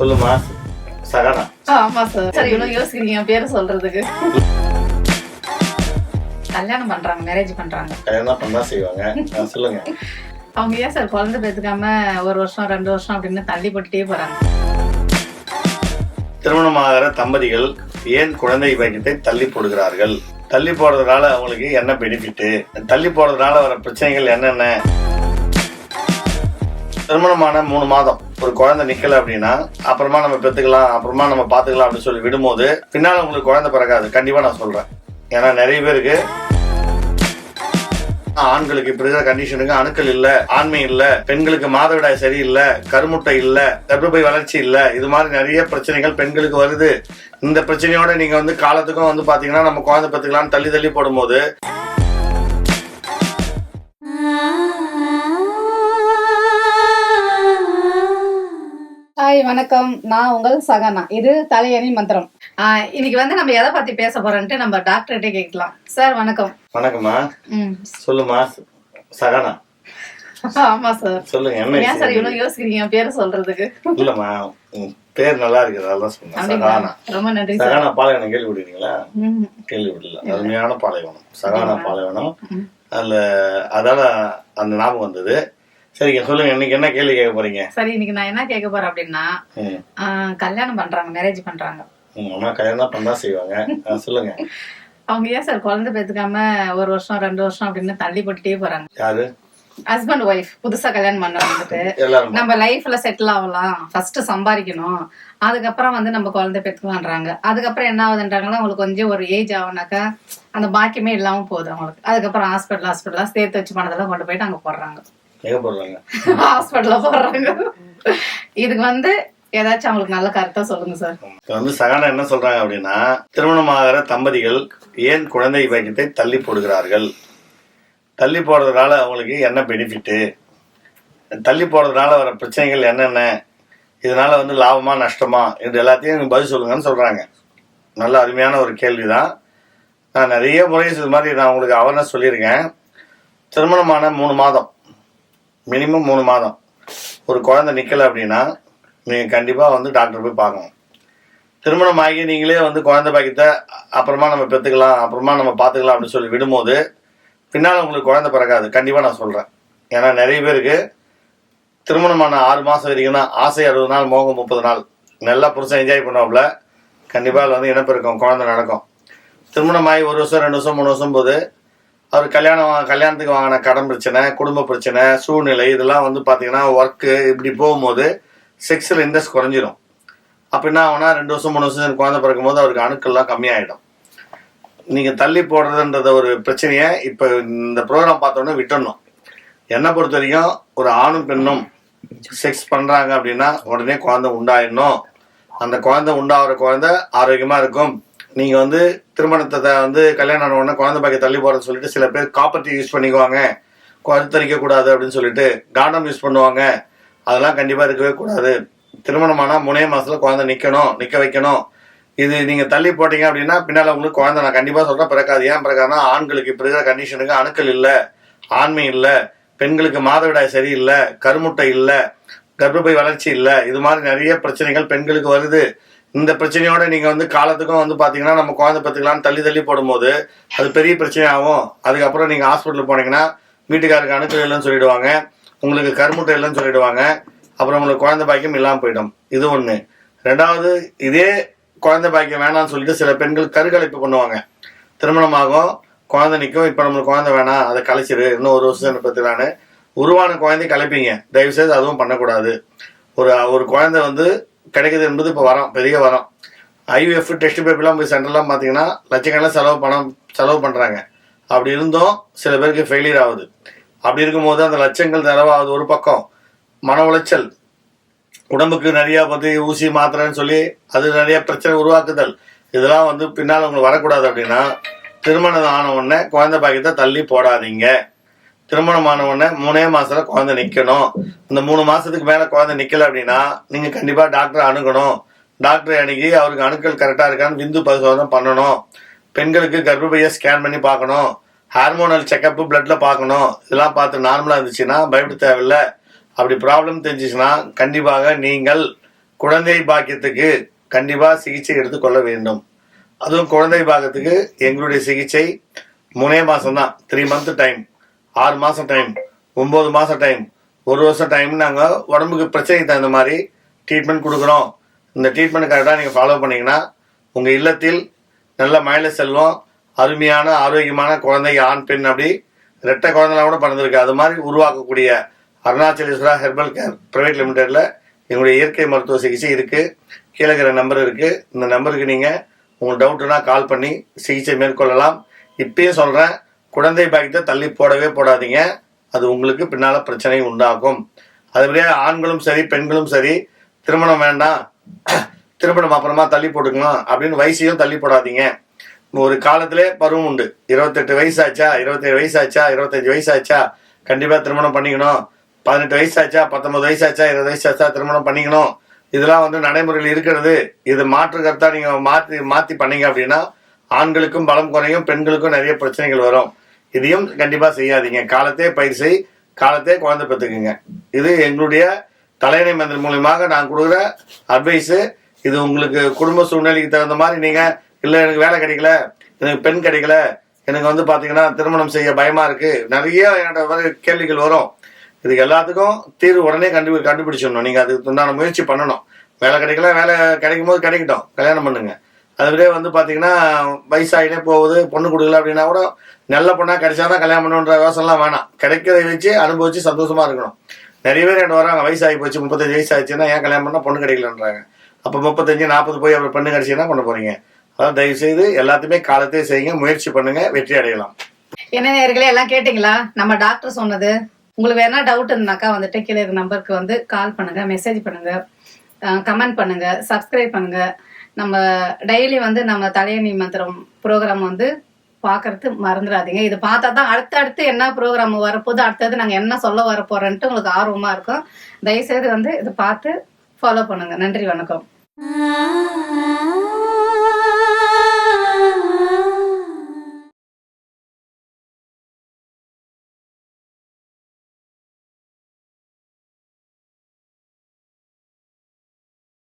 சொல்லுமா? சகனா. ஆமா sir sir இவ்வளவு யோசிக்கிறீங்க. என் பேரை சொல்றதுக்கு. கல்யாணம் பண்றாங்க மேரேஜ் பண்றாங்க. கல்யாணம் பண்ணா செய்வாங்க. சொல்லுங்க. அவங்க ஏன் சார் குழந்தை பெற்றுக்காம ஒரு வருஷம் ரெண்டு வருஷம் அப்படின்னு தள்ளி போட்டுட்டே போறாங்க? திருமணமாகிற தம்பதிகள் ஏன் குழந்தை பாக்கியத்தை தள்ளி போடுகிறார்கள்? தள்ளி போடுறதுனால அவங்களுக்கு என்ன பெனிஃபிட் தள்ளி போடுறதுனால வர பிரச்சனைகள் என்னென்ன? திருமணமான மூணு மாதம். ஒரு குழந்தை நிக்கல அப்படின்னா அப்புறமா நம்ம பெத்துக்கலாம் அப்புறமா நம்ம பாத்துக்கலாம் அப்படின்னு சொல்லி விடும்போது பின்னால உங்களுக்கு குழந்தை பிறக்காது கண்டிப்பா நான் சொல்றேன். ஏன்னா நிறைய பேருக்கு ஆண்களுக்கு இப்படி இருக்கிற கண்டிஷனுக்கு அணுக்கள் இல்ல ஆண்மை இல்ல பெண்களுக்கு மாதவிடாய் சரியில்லை கருமுட்டை இல்ல கர்ப்பப்பை வளர்ச்சி இல்ல. இது மாதிரி நிறைய பிரச்சனைகள் பெண்களுக்கு வருது. இந்த பிரச்சனையோட நீங்க வந்து காலத்துக்கும் வந்து பாத்தீங்கன்னா நம்ம குழந்தை பத்துக்கலாம்னு தள்ளி தள்ளி போடும்போது ஹாய் வணக்கம். நான் உங்கள் சகனா. இது தலையணி மந்திரம். இன்னைக்கு வந்து நம்ம எதை பத்தி பேச போறோம்ட்டு நம்ம டாக்டர்கிட்ட கேட்கலாம். சார் வணக்கம். வணக்கம்மா. சொல்லுமா சகனா. ஆமா சார். சொல்லுங்க என்ன சார்? இவ்வளவு யோசிக்கிறீங்க? பேரை சொல்றதுக்கு. இல்லம்மா பேர் நல்லா இருக்குது அதான் சொன்னேன். சகானா. ரொம்ப நன்றி சகானா பாலைவனம் கேள்விப்படுறீங்களா ம். கேள்விப்படல அருமையான பாலைவனம். சகானா பாலைவனம். அதுல அதால அந்த ஞாபகம் வந்தது. சரிங்க சொல்லுங்க இன்னைக்கு என்ன கேள்வி கேட்க போறீங்க? சரி இன்னைக்கு நான் என்ன கேட்க போறேன் அப்படின்னா கல்யாணம் பண்றாங்க மேரேஜ் பண்றாங்க. ம், அம்மா கல்யாணம் பண்ணா செய்வாங்க. சொல்லுங்க. அவங்க ஏன் சார் குழந்தை பெற்றுக்காம ஒரு வருஷம் ரெண்டு வருஷம் அப்படின்னு தள்ளி போட்டுட்டே போறாங்க? யாரு? ஹஸ்பண்ட் ஒய்ஃப் புதுசா கல்யாணம் பண்ண வந்துட்டு நம்ம லைஃப்ல செட்டில் ஆகலாம். ஃபர்ஸ்ட் சம்பாதிக்கணும். அதுக்கப்புறம் வந்து நம்ம குழந்தை பெற்றுக்கலான்றாங்க அதுக்கப்புறம் என்ன ஆகுதுன்றாங்கன்னா அவங்களுக்கு கொஞ்சம் ஒரு ஏஜ் ஆகுனாக்கா அந்த பாக்கியமே இல்லாம போகுது அவங்களுக்கு. அதுக்கப்புறம் ஹாஸ்பிட்டல் ஹாஸ்பிட்டலா சேர்த்து வச்சு பணத்தெல்லாம் கொண்டு போயிட்டு அங்க போடுறாங்க. எங்க போடுறாங்க ஹாஸ்பிட்டல்ல போடுறாங்க இதுக்கு வந்து ஏதாச்சும் அவங்களுக்கு நல்ல கருத்தா சொல்லுங்க சார். இப்ப வந்து சகானா என்ன சொல்றாங்க அப்படின்னா திருமணமாகிற தம்பதிகள் ஏன் குழந்தை பாக்கியத்தை தள்ளி போடுகிறார்கள்? தள்ளி போடுறதுனால அவங்களுக்கு என்ன பெனிஃபிட் தள்ளி போடுறதுனால வர பிரச்சனைகள் என்னென்ன? இதனால வந்து லாபமா நஷ்டமா? இது எல்லாத்தையும் பதில் சொல்லுங்கன்னு சொல்றாங்க. நல்ல அருமையான ஒரு கேள்விதான். நான் நிறைய முறை இது மாதிரி நான் உங்களுக்கு அவேர்னஸ் சொல்லியிருக்கேன். திருமணமான மூணு மாதம். மினிமம் மூணு மாதம். ஒரு குழந்தை நிக்கல அப்படின்னா நீங்கள் கண்டிப்பாக வந்து டாக்டர் போய் பார்க்கணும். திருமணம் ஆகி நீங்களே வந்து குழந்தை பாக்கியத்தை அப்புறமா நம்ம பெற்றுக்கலாம் அப்புறமா நம்ம பார்த்துக்கலாம் அப்படின்னு சொல்லி விடும்போது பின்னால் உங்களுக்கு குழந்தை பிறக்காது. கண்டிப்பாக நான் சொல்கிறேன் ஏன்னா நிறைய பேருக்கு திருமணமான ஆறு மாதம் வரைக்கும் தான் ஆசை அறுபது நாள் மோகம் முப்பது நாள். நல்லா புருஷன் என்ஜாய் பண்ணுவாப்புல. கண்டிப்பாக அதில் வந்து இனப்பெருக்கம் குழந்தை நடக்கும். திருமணமாகி ஒரு வருஷம் ரெண்டு வருஷம் மூணு வருஷம் போது அவர் கல்யாணம் கல்யாணத்துக்கு வாங்கின கடன் பிரச்சனை குடும்ப பிரச்சனை சூழ்நிலை இதெல்லாம் வந்து பார்த்தீங்கன்னா ஒர்க்கு இப்படி போகும்போது செக்ஸில் இன்ட்ரெஸ்ட் குறைஞ்சிரும். அப்போ என்ன ஆகுனா ரெண்டு வருஷம் மூணு வருஷம் குழந்தை பிறக்கும் போது அவருக்கு அணுக்கள்லாம் கம்மியாயிடும். நீங்கள் தள்ளி போடுறதுன்றத ஒரு பிரச்சனையை இப்போ இந்த ப்ரோக்ராம் பார்த்தோன்னே விட்டுடணும் என்னை பொறுத்த வரைக்கும் ஒரு ஆணும் பெண்ணும் செக்ஸ் பண்ணுறாங்க அப்படின்னா உடனே குழந்தை உண்டாயிடணும். அந்த குழந்தை உண்டாகிற குழந்தை ஆரோக்கியமாக இருக்கும். நீங்க வந்து திருமணத்தை வந்து கல்யாணம் ஆன உடனே குழந்தை பாக்கி தள்ளி போறேன்னு சொல்லிட்டு சில பேர் காப்பர்ட்டி யூஸ் பண்ணிக்குவாங்க. கருத்தரிக்க கூடாது அப்படின்னு சொல்லிட்டு காண்டம் யூஸ் பண்ணுவாங்க. அதெல்லாம் கண்டிப்பா இருக்கவே கூடாது. திருமணமானா மூணே மாசத்துல குழந்தை நிக்கணும் நிக்க வைக்கணும். இது நீங்க தள்ளி போட்டீங்க அப்படின்னா பின்னால உங்களுக்கு குழந்தை நான் கண்டிப்பா சொல்றேன் பிறக்காது. ஏன் பிறக்காதுன்னா ஆண்களுக்கு இப்ப இருக்கிற கண்டிஷனுக்கு அணுக்கள் இல்ல ஆண்மை இல்ல பெண்களுக்கு மாதவிடாய் சரியில்லை கருமுட்டை இல்ல கர்ப்பப்பை வளர்ச்சி இல்ல இது மாதிரி நிறைய பிரச்சனைகள் பெண்களுக்கு வருது. இந்த பிரச்சனையோட நீங்க வந்து காலத்துக்கும் வந்து பாத்தீங்கன்னா நம்ம குழந்தை பத்துக்கலாம்னு தள்ளி தள்ளி போடும்போது அது பெரிய பிரச்சனையாகும். அதுக்கப்புறம் நீங்க ஹாஸ்பிட்டல் போனீங்கன்னா வீட்டுக்காருக்கு அணுக்கள் இல்லைன்னு சொல்லிடுவாங்க. உங்களுக்கு கருமுட்டை இல்லைன்னு சொல்லிடுவாங்க. அப்புறம் உங்களுக்கு குழந்தை பாக்கியம் இல்லாமல் போயிடும். இது ஒண்ணு. ரெண்டாவது இதே குழந்தை பாக்கியம் வேணாம்னு சொல்லிட்டு சில பெண்கள் கருக்கலைப்பு பண்ணுவாங்க. திருமணமாகும் குழந்தை நிற்கும் இப்போ நம்மளுக்கு குழந்தை வேணாம் அதை கலைச்சிரு இன்னும் ஒரு வருஷம் பத்துலான்னு உருவான குழந்தை கலைப்பீங்க. தயவு செய்து அதுவும் பண்ணக்கூடாது. ஒரு ஒரு குழந்தை வந்து கிடைக்குது என்பது இப்போ வரோம் பெரிய வரம். ஐவிஎஃப் டெஸ்ட் பேப்பர்லாம் போய் சென்டர்லாம் பார்த்தீங்கன்னா லட்சக்கணக்கில் செலவு பணம் செலவு பண்ணுறாங்க அப்படி இருந்தும் சில பேருக்கு ஃபெயிலியர் ஆகுது. அப்படி இருக்கும்போது அந்த லட்சங்கள் செலவாகுது ஒரு பக்கம். மன உளைச்சல். உடம்புக்கு நிறையா பற்றி ஊசி மாத்திரைன்னு சொல்லி அது நிறைய பிரச்சனை உருவாக்குதல். இதெல்லாம் வந்து பின்னால் உங்களுக்கு வரக்கூடாது அப்படின்னா திருமணம் ஆன உடனே குழந்தை பாக்கியத்தை தள்ளி போடாதீங்க. திருமணம் ஆன மூணே மாசத்துல குழந்தை நிக்கணும். இந்த மூணு மாசத்துக்கு மேல குழந்தை நிக்கல அப்படின்னா நீங்க கண்டிப்பா டாக்டரை அணுகணும். டாக்டரை அணுகி அவருக்கு அணுக்கள் கரெக்டா இருக்கான்னு விந்து பரிசோதனை பண்ணணும். பெண்களுக்கு கர்ப்பப்பையை ஸ்கேன் பண்ணி பார்க்கணும். ஹார்மோனல் செக்கப் பிளட்ல பார்க்கணும். இதெல்லாம் பார்த்து நார்மலா இருந்துச்சுன்னா பயப்பட தேவையில்லை. அப்படி ப்ராப்ளம் தெரிஞ்சிச்சுன்னா கண்டிப்பாக நீங்கள் குழந்தை பாக்கியத்துக்கு கண்டிப்பா சிகிச்சை எடுத்துக்கொள்ள வேண்டும். அதுவும் குழந்தை பாக்கியத்துக்கு எங்களுடைய சிகிச்சை மூணே மாசம்தான். த்ரீ மந்த் டைம் ஆறு மாசம் டைம் ஒன்பது மாசம் டைம் ஒரு வருஷம் டைம் நாங்க உடம்புக்கு பிரச்சனைக்கு தகுந்த மாதிரி ட்ரீட்மெண்ட் கொடுக்குறோம். இந்த ட்ரீட்மெண்ட் கரெக்டாக நீங்கள் ஃபாலோ பண்ணீங்கன்னா உங்கள் இல்லத்தில் நல்ல மயில செல்வம் அருமையான ஆரோக்கியமான குழந்தை ஆண் பெண் அப்படி ரெட்டை குழந்தைலாம் கூட பிறந்திருக்கு. அது மாதிரி உருவாக்கக்கூடிய அருணாச்சலேஸ்வரா ஹெர்பல் கேர் பிரைவேட் லிமிடெட்ல எங்களுடைய இயற்கை மருத்துவ சிகிச்சை இருக்கு. கீழே இருக்கிற நம்பர் இருக்கு. இந்த நம்பருக்கு நீங்க உங்களுக்கு டவுட்னா கால் பண்ணி சிகிச்சை மேற்கொள்ளலாம். இப்பயும் சொல்றேன். குழந்தை பாக்கியத்தை தள்ளி போடவே போடாதீங்க. அது உங்களுக்கு பின்னால பிரச்சனை உண்டாகும். அதுபடியே ஆண்களும் சரி பெண்களும் சரி திருமணம் வேண்டாம். திருமணம் அப்புறமா தள்ளி போட்டுக்கலாம் அப்படின்னு வயசையும் தள்ளி போடாதீங்க. ஒரு காலத்திலே பருவம் உண்டு. இருபத்தெட்டு வயசு ஆச்சா இருபத்தேழு வயசு ஆச்சா இருபத்தஞ்சு வயசாச்சா கண்டிப்பா திருமணம் பண்ணிக்கணும். பதினெட்டு வயசாச்சா பத்தொன்பது வயசாச்சா இருபது வயசு ஆச்சா திருமணம் பண்ணிக்கணும். இதெல்லாம் வந்து நடைமுறையில் இருக்கிறது. இது மாற்று கருத்தா நீங்க மாத்தி மாத்தி பண்ணீங்க அப்படின்னா ஆண்களுக்கும் பலம் குறையும் பெண்களுக்கும் நிறைய பிரச்சனைகள் வரும். இதையும் கண்டிப்பாக செய்யாதீங்க. காலத்தே பயிர் செய் காலத்தே குழந்தை பெற்றுக்குங்க. இது எங்களுடைய தலையணை மந்திரம் மூலியமாக நான் கொடுக்குற அட்வைஸு இது உங்களுக்கு குடும்ப சூழ்நிலைக்கு தகுந்த மாதிரி நீங்கள் இல்லை எனக்கு வேலை கிடைக்கல எனக்கு பெண் கிடைக்கல எனக்கு வந்து பார்த்தீங்கன்னா திருமணம் செய்ய பயமாக இருக்குது நிறைய என்னோட வர கேள்விகள் வரும். இதுக்கு எல்லாத்துக்கும் தீர்வு உடனே கண்டு கண்டுபிடிச்சிடணும். நீங்கள் அதுக்கு உண்டான முயற்சி பண்ணணும். வேலை கிடைக்கல வேலை கிடைக்கும் போது கிடைக்கட்டும். கல்யாணம் பண்ணுங்க. அதுவே வந்து பார்த்தீங்கன்னா வயசாகிட்டே போகுது பொண்ணு கொடுக்கல அப்படின்னா கூட நல்ல பொண்ணா கிடைச்சாதான் கல்யாணம் பண்ணுன்ற யோசனைலாம் வேணாம். கிடைக்கிறத வச்சு அனுபவிச்சு சந்தோஷமா இருக்கணும். நிறைய பேர் என்ன வராங்க வயசாகி போச்சு முப்பத்தஞ்சு வயசு ஆச்சுன்னா ஏன் கல்யாணம் பண்ணா பொண்ணு கிடைக்கலன்றாங்க. அப்போ முப்பத்தஞ்சு நாற்பது போய் அப்புறம் பெண்ணு கிடைச்சின்னா பண்ண போறீங்க? அதான் தயவு செய்து எல்லாத்தையுமே காலத்தையே செய்யுங்க முயற்சி பண்ணுங்க வெற்றி அடையலாம். என்ன நேர்களே எல்லாம் கேட்டிங்களா? நம்ம டாக்டர் சொன்னது. உங்களுக்கு வேணா டவுட் இருந்தாக்கா வந்துட்டு கீழே இருக்க நம்பருக்கு வந்து கால் பண்ணுங்க மெசேஜ் பண்ணுங்க கமெண்ட் பண்ணுங்க சப்ஸ்கிரைப் பண்ணுங்க. நம்ம டெய்லி வந்து நம்ம தலையணி மந்திரம் ப்ரோக்ராம் வந்து பார்க்கறது மறந்துடாதீங்க. இது பார்த்தா தான் அடுத்தடுத்து என்ன ப்ரோக்ராம் வரப்போகுது அடுத்தது நாங்கள் என்ன சொல்ல வரப்போறோன்ட்டு உங்களுக்கு ஆர்வமாக இருக்கும். தயவுசெய்து வந்து இதை பார்த்து ஃபாலோ பண்ணுங்க. நன்றி வணக்கம். ஆ.